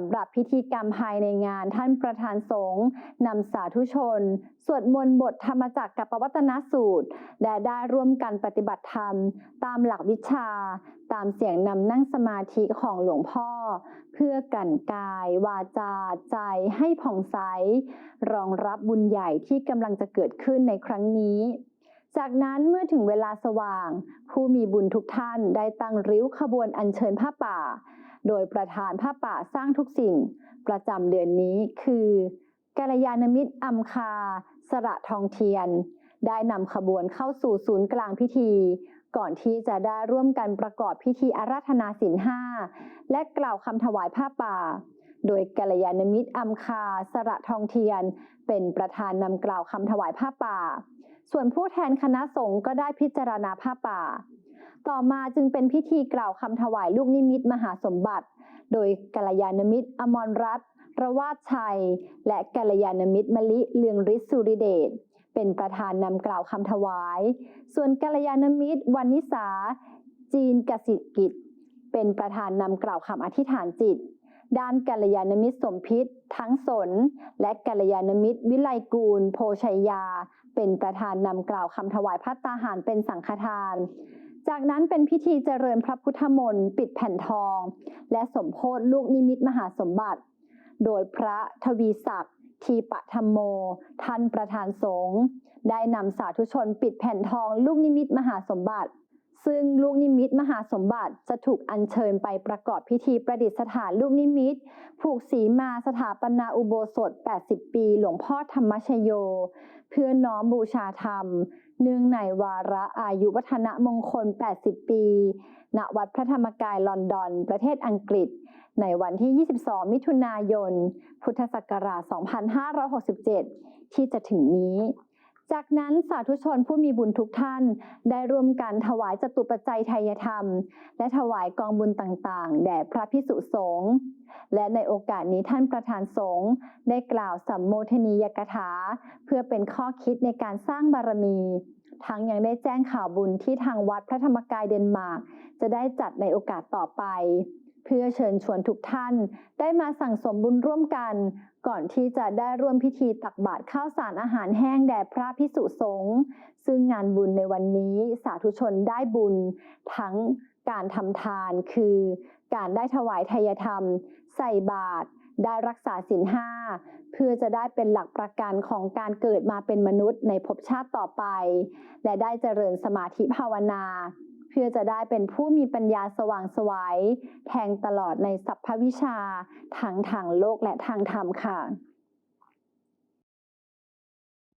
ำหรับพิธีกรรมภายในงานท่านประธานสงฆ์นำสาธุชน สวดมนต์บทธรรมจักรกับปวัตนสูตร และได้ร่วมกันปฏิบัติธรรม ตามหลักวิชา ตามเสียงนำนั่งสมาธิของหลวงพ่อ เพื่อกันกาย วาจา ใจให้ผ่องใส รองรับบุญใหญ่ที่กำลังจะเกิดขึ้นในครั้งนี้จากนั้นเมื่อถึงเวลาสว่าง ผู้มีบุญทุกท่านได้ตั้งริ้วขบวนอัญเชิญผ้าป่า โดยประธานผ้าป่าสร้างทุกสิ่ง ประจำเดือนนี้คือกัลยาณมิตรอัมคา สระทองเทียน ได้นำขบวนเข้าสู่ศูนย์กลางพิธี ก่อนที่จะได้ร่วมกันประกอบพิธีอาราธนาศีลห้าและกล่าวคำถวายผ้าป่า โดยกัลยาณมิตรอัมคา สระทองเทียน เป็นประธานนำกล่าวคำถวายผ้าป่า ส่วนผู้แทนคณะสงฆ์ก็ได้พิจารณาผ้าป่า ต่อมาจึงเป็นพิธีกล่าวคำถวายลูกนิมิตมหาสมบัติ โดยกัลยาณมิตรอมรรัตน์ระวาดชัย และกัลยาณมิตรมะลิเลืองฤทธิสุริเดชเป็นประธานนำกล่าวคำถวาย ส่วนกัลยาณมิตรวันนิสา จีนกสิกิจ เป็นประธานนำกล่าวคำอธิษฐานจิต ด้านกัลยาณมิตรสมพิษ ทั้งสน และกัลยาณมิตรวิไลกูล โพชัยยา เป็นประธานนำกล่าวคำถวายพัตตาหารเป็นสังฆทาน จากนั้นเป็นพิธีเจริญพระพุทธมนต์ปิดแผ่นทอง และสมโพธลูกนิมิตมหาสมบัติ โดยพระทวีศักดิ์ทีปะธรรมโม ท่านประธานสงฆ์ได้นำสาธุชนปิดแผ่นทองลูกนิมิตมหาสมบัติ ซึ่งลูกนิมิตมหาสมบัติจะถูกอัญเชิญไปประกอบพิธีประดิษฐานลูกนิมิต ผูกสีมาสถาปนาอุโบสถ 80 ปี หลวงพ่อธรรมชโย เพื่อน้อมบูชาธรรม เนื่องในวาระอายุวัฒนมงคล 80 ปี ณ วัดพระธรรมกายลอนดอน ประเทศอังกฤษ ในวันที่ 22 มิถุนายน พุทธศักราช 2567 ที่จะถึงนี้ จากนั้นสาธุชนผู้มีบุญทุกท่าน ได้ร่วมกันถวายจตุปัจจัยไทยธรรม และถวายกองบุญต่างๆ แด่พระพิสุสงฆ์และในโอกาสนี้ท่านประธานสงฆ์ได้กล่าวสัมโมทนียกถา เพื่อเป็นข้อคิดในการสร้างบารมี ทั้งยังได้แจ้งข่าวบุญที่ทางวัดพระธรรมกายเดนมาร์กจะได้จัดในโอกาสต่อไป เพื่อเชิญชวนทุกท่าน ได้มาสั่งสมบุญร่วมกัน ก่อนที่จะได้ร่วมพิธีตักบาตรข้าวสารอาหารแห้งแด่พระพิสุสงฆ์ซึ่งงานบุญในวันนี้สาธุชนได้บุญ ทั้งการทำทานคือ การได้ถวายทายธรรม ใส่บาตรได้รักษาศีลห้าเพื่อจะได้เป็นหลักประกันของการเกิดมาเป็นมนุษย์ในภพชาติต่อไป และได้เจริญสมาธิภาวนา พื่อจะได้เป็นผู้มีปัญญาสว่างสวัยแทงตลอดในสัพพวิชาทั้งทางโลกและทางธรรมค่ะ